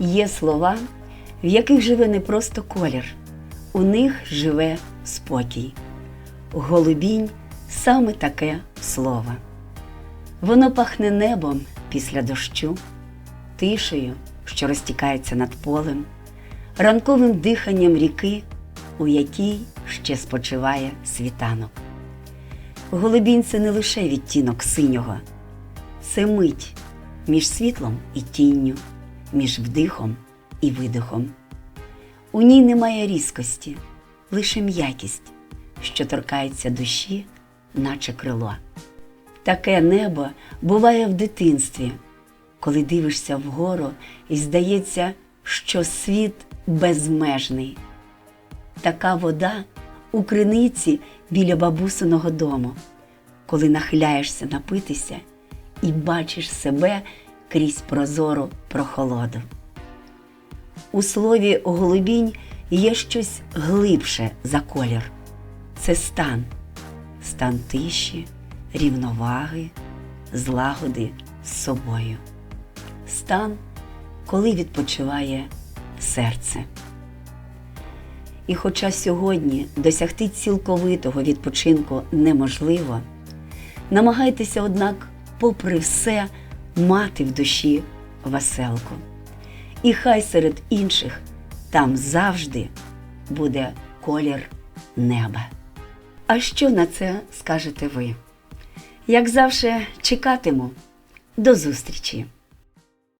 Є слова, в яких живе не просто колір, у них живе спокій. Голубінь саме таке слово. Воно пахне небом після дощу, тишею, що розтікається над полем, ранковим диханням ріки, у якій ще спочиває світанок. Голубінь це не лише відтінок синього, це мить між світлом і тінню, між вдихом і видихом. У ній немає різкості, лише м'якість, що торкається душі, наче крило. Таке небо буває в дитинстві, коли дивишся вгору і здається, що світ безмежний. Така вода у криниці біля бабусиного дому, коли нахиляєшся напитися і бачиш себе крізь прозору прохолоду. У слові голубінь є щось глибше за колір. Це стан, стан тиші, рівноваги, злагоди з собою. Стан, коли відпочиває серце. І хоча сьогодні досягти цілковитого відпочинку неможливо, намагайтеся, однак, попри все, мати в душі веселку. І хай серед інших там завжди буде колір неба. А що на це скажете ви? Як завжди, чекатиму. До зустрічі!